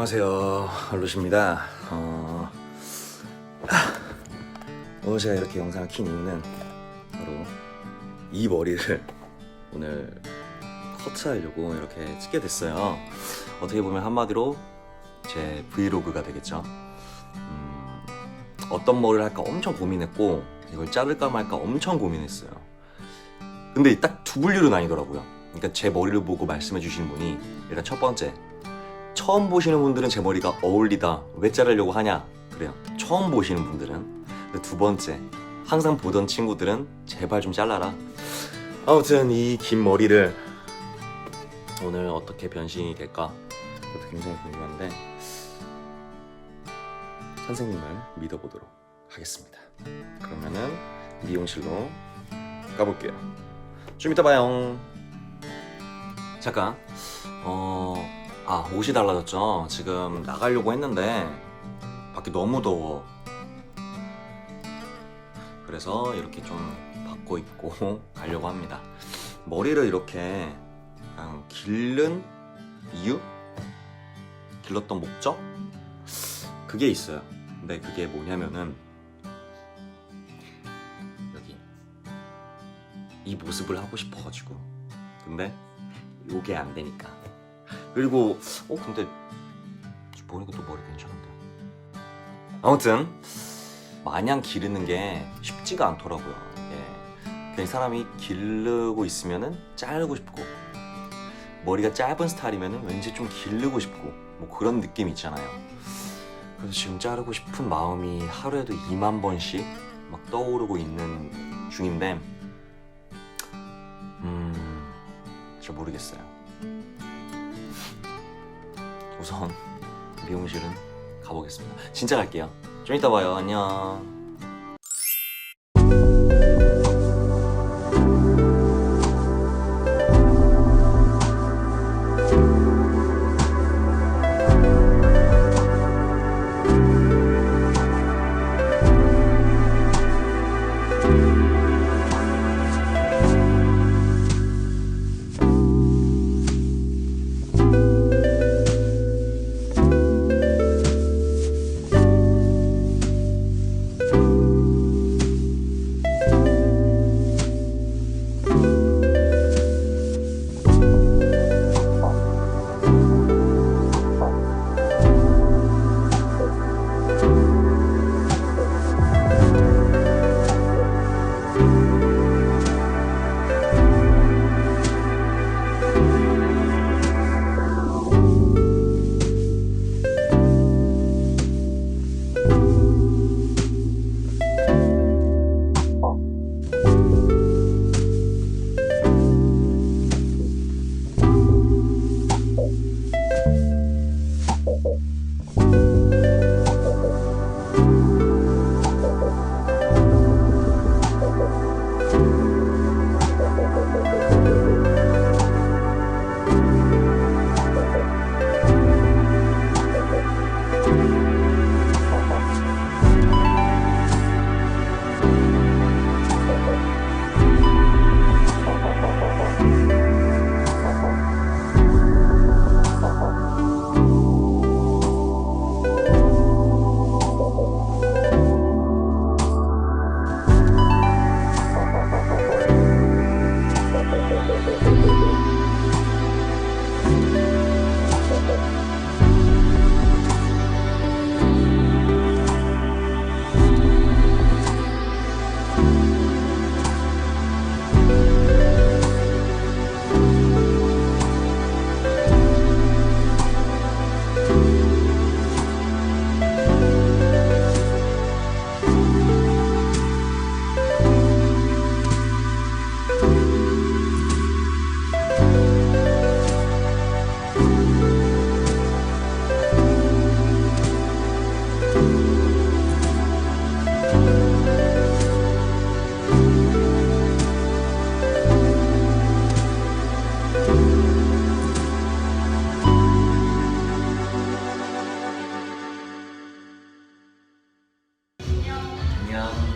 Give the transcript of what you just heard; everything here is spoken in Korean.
안녕하세요. 루시입니다. 어... 오늘 제가 이렇게 영상을 킨 이유는 바로 이 머리를 오늘 커트하려고 이렇게 찍게 됐어요. 어떻게 보면 한마디로 제 브이로그가 되겠죠. 음, 어떤 머리를 할까 엄청 고민했고 이걸 자를까 말까 엄청 고민했어요. 근데 딱 두 분류로 나뉘더라고요. 그러니까 제 머리를 보고 말씀해 주시는 분이 일단 첫 번째 처음 보시는 분들은 제 머리가 어울리다 왜 자르려고 하냐? 그래요. 처음 보시는 분들은. 두 번째 항상 보던 친구들은 제발 좀 잘라라. 아무튼 이 긴 머리를 오늘 어떻게 변신이 될까? 그것도 굉장히 궁금한데 선생님을 믿어보도록 하겠습니다. 그러면은 미용실로 가볼게요. 좀 이따 봐요. 잠깐. 어... 아 옷이 달라졌죠? 지금 나가려고 했는데 밖에 너무 더워. 그래서 이렇게 좀 바꿔 입고 가려고 합니다. 머리를 이렇게 그냥 길른 이유? 길렀던 목적? 그게 있어요. 근데 그게 뭐냐면은 여기 이 모습을 하고 싶어가지고. 근데 요게 안 되니까 그리고 어 근데 보니까 또 머리 괜찮은데. 아무튼 마냥 기르는 게 쉽지가 않더라고요. 예. 그냥 사람이 기르고 있으면은 자르고 싶고 머리가 짧은 스타일이면은 왠지 좀 기르고 싶고 뭐 그런 느낌 있잖아요. 그래서 지금 자르고 싶은 마음이 하루에도 2만 번씩 막 떠오르고 있는 중인데 음... 잘 모르겠어요 우선 미용실은 가보겠습니다. 진짜 갈게요. 좀 이따 봐요. 안녕. 呀